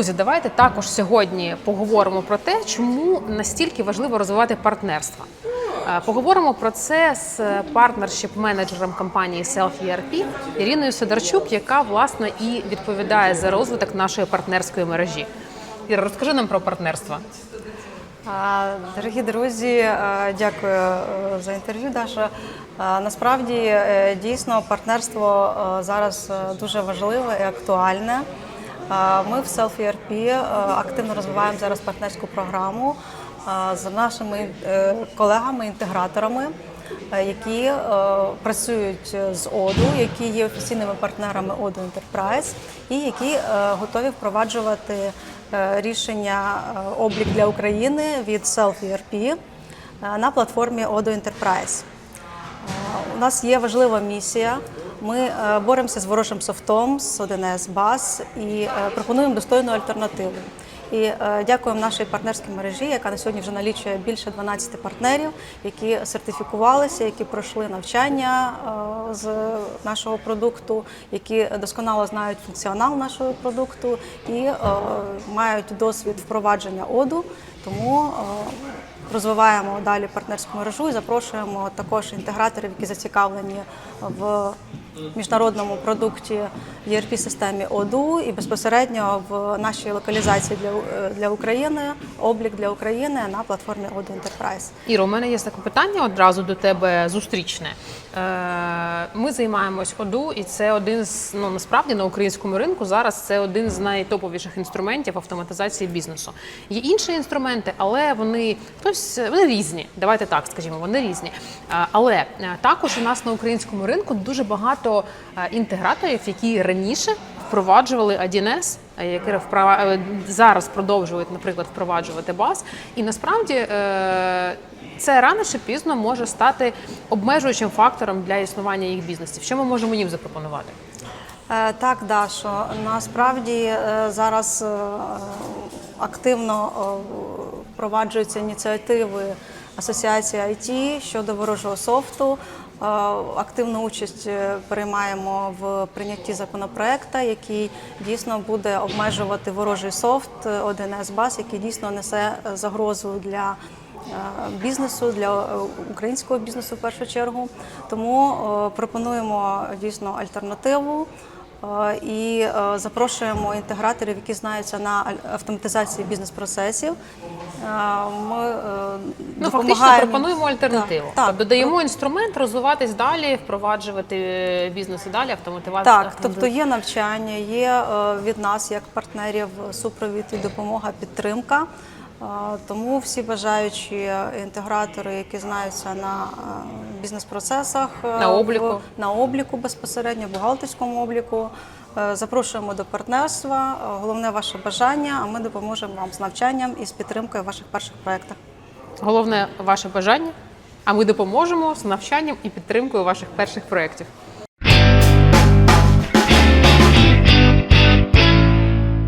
Друзі, давайте також сьогодні поговоримо про те, чому настільки важливо розвивати партнерства. Е, Поговоримо про це з партнершіп-менеджером компанії Self ERP Іриною Сидорчук, яка власне і відповідає за розвиток нашої партнерської мережі. Іра, розкажи нам про партнерство. Дорогі друзі, е, дякую е, за інтерв'ю, Даша. Насправді дійсно партнерство зараз дуже важливе і актуальне. Ми в Self-ERP е, активно розвиваємо зараз партнерську програму е, з нашими е, колегами-інтеграторами, які працюють з ОДУ, які є офіційними партнерами ОДУ Enterprise і які готові впроваджувати рішення облік для України від Self-ERP на платформі ОДУ Enterprise. У нас є важлива місія. Ми е, боремося з ворожим софтом, з 1С баз і е, пропонуємо достойну альтернативу. І е, дякуємо нашій партнерській мережі, яка на сьогодні вже налічує більше 12 партнерів, які сертифікувалися, які пройшли навчання з нашого продукту, які досконало знають функціонал нашого продукту і мають досвід впровадження оду. Тому розвиваємо далі партнерську мережу і запрошуємо також інтеграторів, які зацікавлені в міжнародному продукті erp системі ОДУ і безпосередньо в нашій локалізації для, для України, облік для України на платформі ОДУ Enterprise. Іро, у мене є таке питання одразу до тебе зустрічне. Е, Ми займаємось ОДУ, і це один з ну насправді на українському ринку зараз це один з найтоповіших інструментів автоматизації бізнесу. Є інші інструменти, але вони хтось вони різні. Давайте так скажімо, вони різні. Е, Але е, також у нас на українському ринку дуже багато е, інтеграторів, які раніше впроваджували 1С, е, які е, зараз продовжують, наприклад, впроваджувати баз. І насправді це рано чи пізно може стати обмежуючим фактором для існування їх бізнесів. Що ми можемо їм запропонувати? Так, Дашо, насправді зараз активно впроваджуються ініціативи Асоціації IT щодо ворожого софту. Е, Активну участь е, приймаємо в прийнятті законопроекту, який дійсно буде обмежувати ворожий софт 1С баз, який дійсно несе е, загрозу для е, бізнесу, для е, українського бізнесу в першу чергу. Тому е, пропонуємо дійсно альтернативу. Е, І е, запрошуємо інтеграторів, які знаються на автоматизації бізнес-процесів. Е, Ми Ну фактично пропонуємо альтернативу. Так, Тобто додаємо інструмент розвиватись далі, впроваджувати бізнес і далі, автоматизувати. Так, тобто є навчання, є від нас як партнерів супровід і допомога, підтримка. Тому всі бажаючі інтегратори, які знаються на бізнес-процесах, е, На обліку. на обліку безпосередньо, бухгалтерському обліку. е, Запрошуємо до партнерства. Е, Головне ваше бажання, а ми допоможемо вам з навчанням і з підтримкою в ваших перших проєктах. Головне ваше бажання, а ми допоможемо з навчанням і підтримкою ваших перших проєктів.